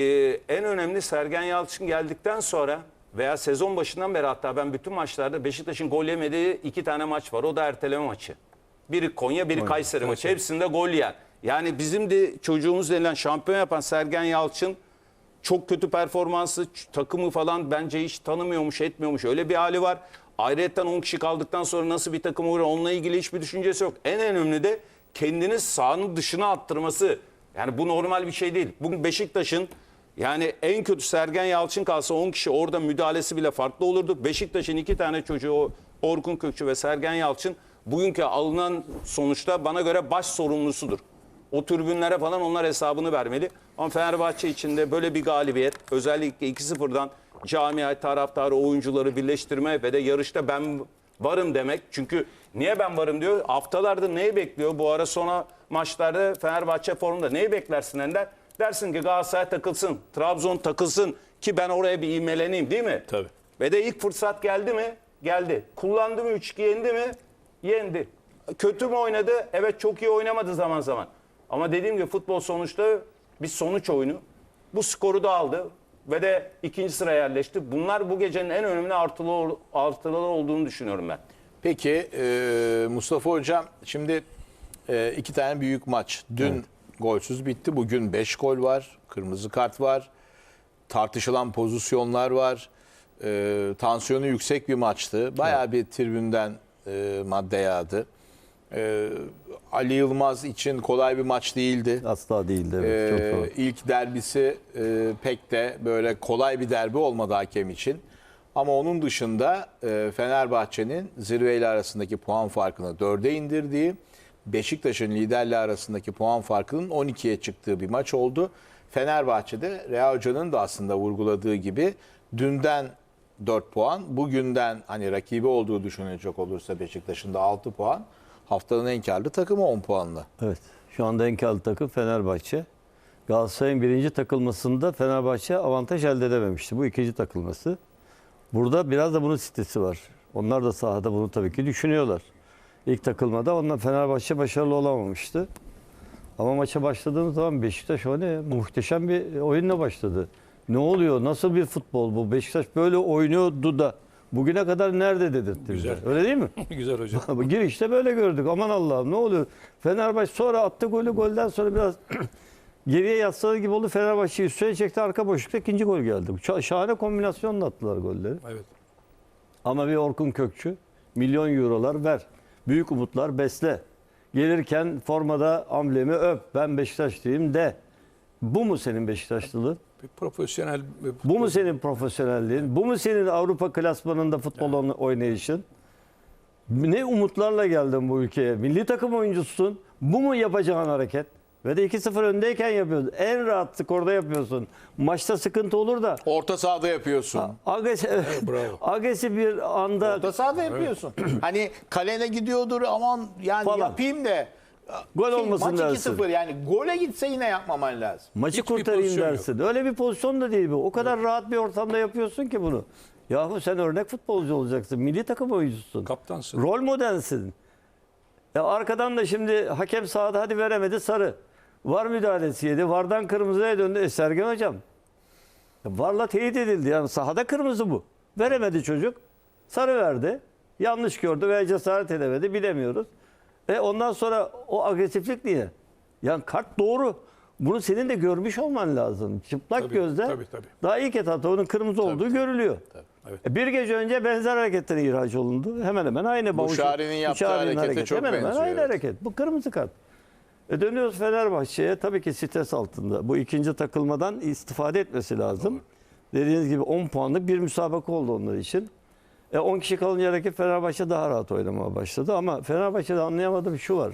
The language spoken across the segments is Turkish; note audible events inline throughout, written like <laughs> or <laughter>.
Ee, en önemli Sergen Yalçın geldikten sonra veya sezon başından beri hatta ben bütün maçlarda Beşiktaş'ın gol yemediği iki tane maç var. O da erteleme maçı. Biri Konya, biri Kayseri maçı. Hepsinde gol yer. Yani bizim de çocuğumuz denilen şampiyon yapan Sergen Yalçın çok kötü performansı, takımı falan bence hiç tanımıyormuş, etmiyormuş. Öyle bir hali var. Ayrıca 10 kişi kaldıktan sonra nasıl bir takım olur onunla ilgili hiçbir düşüncesi yok. En önemli de kendini sahanın dışına attırması. Yani bu normal bir şey değil. Bugün Beşiktaş'ın yani en kötü Sergen Yalçın kalsa 10 kişi orada müdahalesi bile farklı olurdu. Beşiktaş'ın iki tane çocuğu Orkun Kökçü ve Sergen Yalçın bugünkü alınan sonuçta bana göre baş sorumlusudur. O tribünlere falan onlar hesabını vermeli. Ama Fenerbahçe için de böyle bir galibiyet özellikle 2-0'dan camia taraftarı oyuncuları birleştirme ve de yarışta ben varım demek. Çünkü niye ben varım diyor. Haftalardır neyi bekliyor? Bu ara sona maçlarda Fenerbahçe formunda neyi beklersin Ender? Dersin ki Galatasaray takılsın, Trabzon takılsın ki ben oraya bir imeleneyim değil mi? Tabii. Ve de ilk fırsat geldi mi? Geldi. Kullandı mı 3-2 yendi mi? Yendi. Kötü mü oynadı? Evet çok iyi oynamadı zaman zaman. Ama dediğim gibi futbol sonuçta bir sonuç oyunu. Bu skoru da aldı ve de ikinci sıraya yerleşti. Bunlar bu gecenin en önemli artılı, artıları olduğunu düşünüyorum ben. Peki e, Mustafa Hocam şimdi e, iki tane büyük maç. Dün golsüz bitti. Bugün 5 gol var. Kırmızı kart var. Tartışılan pozisyonlar var. E, tansiyonu yüksek bir maçtı. Bayağı bir tribünden e, madde yağdı. E, Ali Yılmaz için kolay bir maç değildi. Asla değildi. Evet, çok Ee, zor. ilk derbisi e, pek de böyle kolay bir derbi olmadı hakem için. Ama onun dışında e, Fenerbahçe'nin zirveyle arasındaki puan farkını 4'e indirdiği, Beşiktaş'ın liderle arasındaki puan farkının 12'ye çıktığı bir maç oldu. Fenerbahçe'de Rea Hoca'nın da aslında vurguladığı gibi dünden 4 puan, bugünden hani rakibi olduğu düşünülecek olursa Beşiktaş'ın da 6 puan, haftanın en karlı takımı 10 puanla. Evet. Şu anda en karlı takım Fenerbahçe. Galatasaray'ın birinci takılmasında Fenerbahçe avantaj elde edememişti. Bu ikinci takılması. Burada biraz da bunun sitesi var. Onlar da sahada bunu tabii ki düşünüyorlar. İlk takılmada onlar Fenerbahçe başarılı olamamıştı. Ama maça başladığımız zaman Beşiktaş o ne? Muhteşem bir oyunla başladı. Ne oluyor? Nasıl bir futbol bu? Beşiktaş böyle oynuyordu da bugüne kadar nerede dedirtti bize. Güzel. Öyle değil mi? <laughs> Güzel hocam. <laughs> Girişte böyle gördük. Aman Allah'ım ne oluyor? Fenerbahçe sonra attı golü golden sonra biraz <clears throat> geriye yasladığı gibi oldu. Fenerbahçe üstüne çekti arka boşlukta ikinci gol geldi. Şahane kombinasyonla attılar golleri. Evet. Ama bir Orkun Kökçü milyon eurolar ver. Büyük umutlar besle. Gelirken formada amblemi öp. Ben Beşiktaşlıyım de. Bu mu senin Beşiktaşlılığın? Bir profesyonel bir Bu mu senin profesyonelliğin? Bu mu senin Avrupa klasmanında futbol oynayışın? Ne umutlarla geldin bu ülkeye? Milli takım oyuncusun. Bu mu yapacağın hareket? Ve de 2-0 öndeyken yapıyorsun. En rahat skorda yapıyorsun. Maçta sıkıntı olur da Orta sahada yapıyorsun. agresif, bravo. <laughs> agresif bir anda Orta sahada yapıyorsun. <clears throat> hani kalene gidiyordur aman yani Falan. yapayım da Gol Ki olmasın maç dersin. 2-0 yani gole gitse yine yapmaman lazım. maçı Hiçbir kurtarayım pozisyon yok. dersin. Öyle bir pozisyon da değil bu. O kadar rahat bir ortamda yapıyorsun ki bunu. Yahu sen örnek futbolcu olacaksın. Milli takım oyuncusun. kaptansın. Rol modelsin. Ya arkadan da şimdi hakem sahada hadi veremedi sarı. Var müdahalesi yedi. Vardan kırmızıya döndü. E, Sergen hocam. Varla teyit edildi. Yani sahada kırmızı bu. Veremedi çocuk. Sarı verdi. Yanlış gördü veya cesaret edemedi. Bilemiyoruz. E ondan sonra o agresiflik niye? Yani kart doğru. Bunu senin de görmüş olman lazım. Çıplak Tabii, gözle tabii, tabii. daha ilk etapta onun kırmızı olduğu görülüyor. Evet. E, Bir gece önce benzer hareketler ihraç olundu. Hemen hemen aynı. Bu Bavuş- Şari'nin yaptığı harekete çok hemen hemen benziyor, aynı evet. hareket. Bu kırmızı kart. E dönüyoruz Fenerbahçe'ye. Tabii ki stres altında. Bu ikinci takılmadan istifade etmesi lazım. Dediğiniz gibi 10 puanlık bir müsabaka oldu onlar için. E 10 kişi kalınca rakip Fenerbahçe daha rahat oynamaya başladı. Ama Fenerbahçe'de anlayamadığım şu var.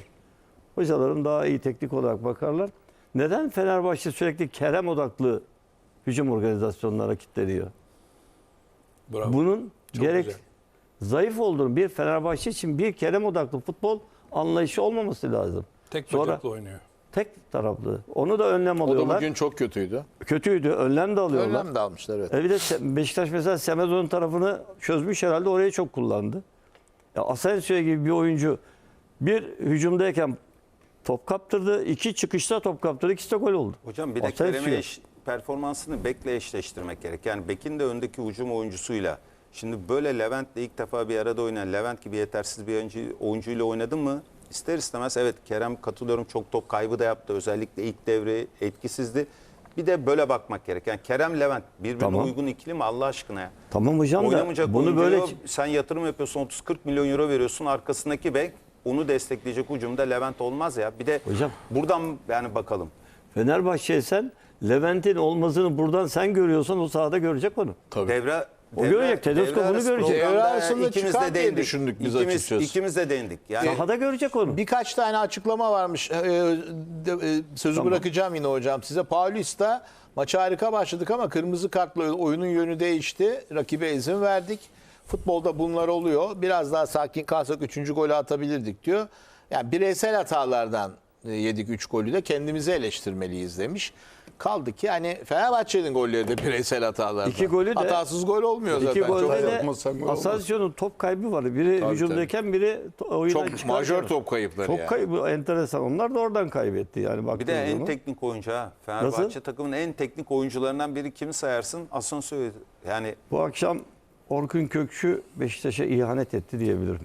Hocalarım daha iyi teknik olarak bakarlar. Neden Fenerbahçe sürekli Kerem odaklı hücum organizasyonlara kilitleniyor? Bravo. Bunun Çok gerek güzel. zayıf olduğunu bir Fenerbahçe için bir Kerem odaklı futbol anlayışı olmaması lazım. Tek Sonra bacaklı oynuyor. tek taraflı. Onu da önlem O da alıyorlar. bugün çok kötüydü. Kötüydü. Önlem de alıyorlar. Önlem de almışlar evet. E bir de Se- Beşiktaş mesela Semedo'nun tarafını çözmüş herhalde orayı çok kullandı. Ya Asensio gibi bir oyuncu bir hücumdayken top kaptırdı. iki çıkışta top kaptırdı. İkisi de gol oldu. Hocam bir de Asensio. Kerem'e eş- performansını bekle eşleştirmek gerek. Yani Bekin de öndeki hücum oyuncusuyla. Şimdi böyle Levent'le ilk defa bir arada oynayan Levent gibi yetersiz bir oyuncu, oyuncuyla oynadın mı? İster istemez evet Kerem katılıyorum çok top kaybı da yaptı. Özellikle ilk devre etkisizdi. Bir de böyle bakmak gerek. Yani Kerem Levent birbirine Tamam. uygun ikili mi Allah aşkına ya? Tamam hocam da Oynamayacak bunu böyle sen yatırım yapıyorsun 30-40 milyon euro veriyorsun arkasındaki bek onu destekleyecek hücumda Levent olmaz ya. Bir de Hocam. buradan yani bakalım. Fenerbahçe'ye sen Levent'in olmasını buradan sen görüyorsan o sahada görecek onu. Tabii. Devre O görecek, Tedesco bunu görecek. Devre arasında ikimiz çıkar de diye değindik. düşündük biz İkimiz- açıkçası. İkimiz de değindik. Yani Sahada görecek onu. Birkaç tane açıklama varmış. Ee, de- e, sözü bırakacağım yine hocam size. Paulista maça harika başladık ama kırmızı kartla oyunun yönü değişti. Rakibe izin verdik. Futbolda bunlar oluyor. Biraz daha sakin kalsak 3. golü atabilirdik diyor. Yani bireysel hatalardan e, yedik 3 golü de kendimizi eleştirmeliyiz demiş. Kaldı ki hani Fenerbahçe'nin golleri de bireysel hatalardan. İki golü de- Hatasız gol olmuyor İki zaten. golde de yapmazsan gol top kaybı var. Biri Tabii, hücumdayken biri to- oyundan Çok çıkarken. majör top kayıpları Çok yani. kaybı enteresan. Onlar da oradan kaybetti yani bir de en zaman. teknik oyuncu ha. Fenerbahçe Nasıl? takımının en teknik oyuncularından biri kimi sayarsın? Asansör. Yani Bu akşam Orkun Kökçü Beşiktaş'a ihanet etti diyebilirim.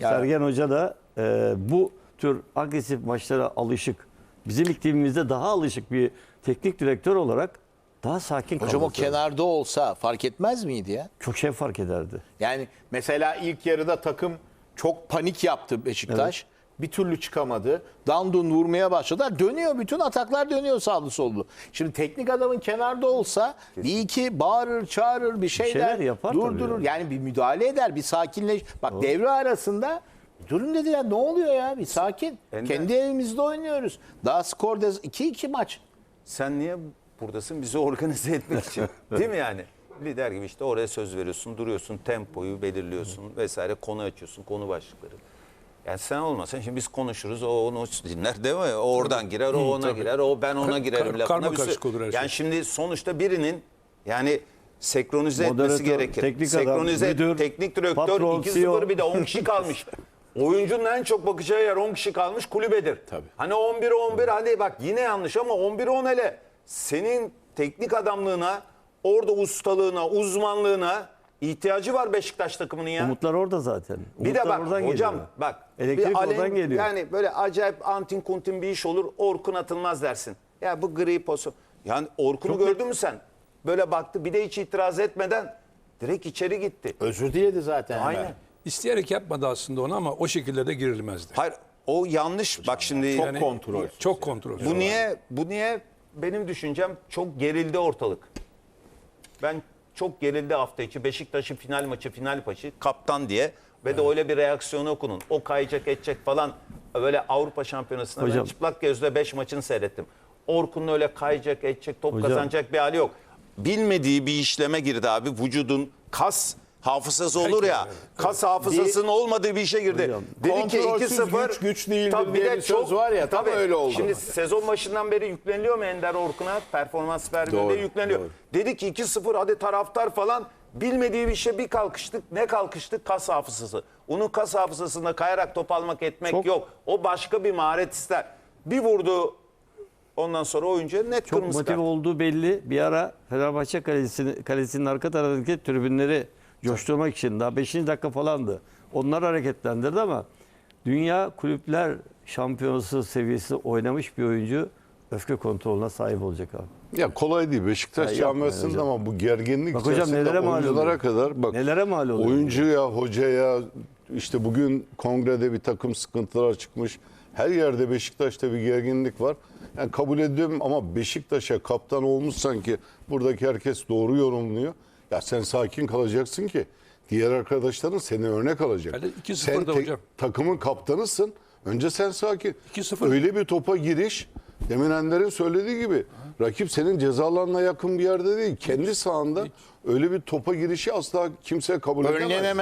Yani- Sergen Hoca da e, bu tür agresif maçlara alışık. Bizim iklimimizde daha alışık bir teknik direktör olarak daha sakin Hocam o kalması lazım. kenarda olsa fark etmez miydi ya? Çok şey fark ederdi. Yani mesela ilk yarıda takım çok panik yaptı Beşiktaş. Bir türlü çıkamadı. Dandun vurmaya başladılar. Dönüyor bütün ataklar dönüyor sağlı sollu. Şimdi teknik adamın kenarda olsa bir iki bağırır, çağırır, bir şeyler, şeyler yapar tabii durdurur. ya. Yani bir müdahale eder, bir sakinleş. Bak devre arasında durun dediler ne oluyor ya bir sakin. Ender- Kendi evimizde oynuyoruz. Daha skorda 2-2 maç. sen niye buradasın? Bizi organize etmek için. <laughs> Değil mi yani? Lider gibi işte oraya söz veriyorsun, duruyorsun, tempoyu belirliyorsun vesaire, konu açıyorsun, konu başlıkları. Yani sen olmasan şimdi biz konuşuruz, o onu dinler değil mi? O oradan girer, o ona tabii. girer, o ben ona girerim kar- lafına. karma bir sürü- karışık olur her şey. Yani şimdi sonuçta birinin yani senkronize etmesi Moderatör, gerekir. teknik adam, senkronize müdür, teknik direktör patron, 2-0 CEO. bir de 10 kişi kalmış. <laughs> Oyuncunun en çok bakacağı yer 10 kişi kalmış kulübedir. Tabii. Hani 11 11 hadi bak yine yanlış ama 11 10 hele senin teknik adamlığına, orada ustalığına, uzmanlığına ihtiyacı var Beşiktaş takımının ya. Umutlar orada zaten. bir de Umutlar bak oradan hocam geliyor. bak Elektrik bir alev- oradan geliyor. Yani böyle acayip antin kuntin bir iş olur Orkun atılmaz dersin. Ya bu gri posu. Yani Orkun'u gördün mü sen? Böyle baktı bir de hiç itiraz etmeden direkt içeri gitti. Özür diledi zaten. hemen. Aynen. İsteyerek yapmadı aslında onu ama o şekilde de girilmezdi. Hayır o yanlış. Bak şimdi Çok kontrol. Çok kontrol. Bu niye bu niye benim düşüncem çok gerildi ortalık. Ben çok gerildi hafta içi Beşiktaş'ın final maçı final maçı kaptan diye ve de öyle bir reaksiyonu okunun. O kayacak edecek falan böyle Avrupa Şampiyonası'nda ben Hocam. çıplak gözle 5 maçını seyrettim. Orkun'un öyle kayacak edecek top Hocam. kazanacak bir hali yok. Bilmediği bir işleme girdi abi vücudun kas hafızası olur ya. Kas hafızasının olmadığı bir işe girdi. Hocam. Dedi ki Kontrolsüz 2-0 güç güç değildir Tabii diye de bir söz var ya, tam öyle oldu. Şimdi sezon başından beri yükleniliyor mu Ender Orkun'a? Performans Doğru, diye yükleniyor. doğru. Dedi ki 2-0 hadi taraftar falan bilmediği bir işe bir kalkıştık. Ne kalkıştık? Kas hafızası. Onun kas hafızasında kayarak top almak etmek Çok- yok. O başka bir maharet ister. Bir vurdu ondan sonra oyuncuya net Çok kırmızı motive kart. olduğu belli. Bir ara Fenerbahçe kalesini, kalesinin arka tarafındaki tribünleri coşturmak için daha 5. dakika falandı. Onları hareketlendirdi ama dünya kulüpler şampiyonası seviyesi oynamış bir oyuncu öfke kontrolüne sahip olacak abi. Ya kolay değil Beşiktaş Ya camiasında ama bu gerginlik Bak hocam nelere mal oyunculara oluyor. kadar bak Nelere mal oluyor? oyuncuya, hocaya işte bugün kongrede bir takım sıkıntılar çıkmış. Her yerde Beşiktaş'ta bir gerginlik var. Yani kabul ediyorum ama Beşiktaş'a kaptan olmuş sanki buradaki herkes doğru yorumluyor. Ya sen sakin kalacaksın ki diğer arkadaşların seni örnek alacak. Hadi 2-0 sen da hocam. takımın kaptanısın. Önce sen sakin. 2-0. Öyle bir topa giriş. Demin Ender'in söylediği gibi rakip senin ceza alanına yakın bir yerde değil. Kendi sahanda öyle bir topa girişi asla kimse kabul edemez. Önlenemez.